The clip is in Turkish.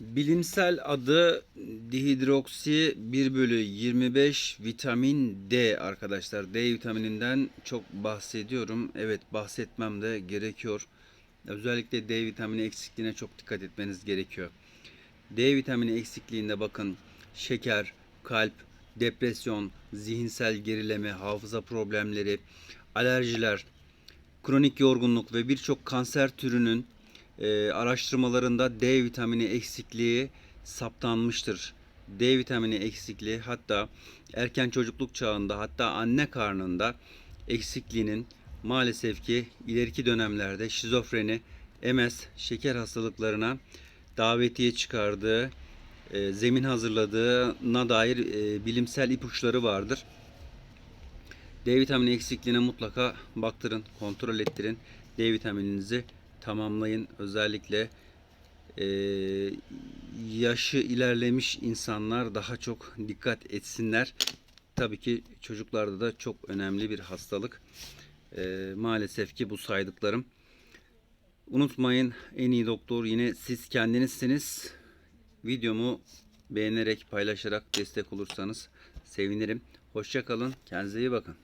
Bilimsel adı dihidroksi 1 bölü 25 vitamin D arkadaşlar. D vitamininden çok bahsediyorum. Evet bahsetmem de gerekiyor. Özellikle D vitamini eksikliğine çok dikkat etmeniz gerekiyor. D vitamini eksikliğinde bakın şeker, kalp, depresyon, zihinsel gerileme, hafıza problemleri, alerjiler, kronik yorgunluk ve birçok kanser türünün e, araştırmalarında D vitamini eksikliği saptanmıştır. D vitamini eksikliği hatta erken çocukluk çağında hatta anne karnında eksikliğinin maalesef ki ileriki dönemlerde şizofreni, MS, şeker hastalıklarına davetiye çıkardığı, e, zemin hazırladığına dair e, bilimsel ipuçları vardır. D vitamini eksikliğine mutlaka baktırın, kontrol ettirin. D vitamininizi tamamlayın. Özellikle e, yaşı ilerlemiş insanlar daha çok dikkat etsinler. Tabii ki çocuklarda da çok önemli bir hastalık. E, maalesef ki bu saydıklarım. Unutmayın en iyi doktor yine siz kendinizsiniz. Videomu beğenerek paylaşarak destek olursanız sevinirim. Hoşça kalın. Kendinize iyi bakın.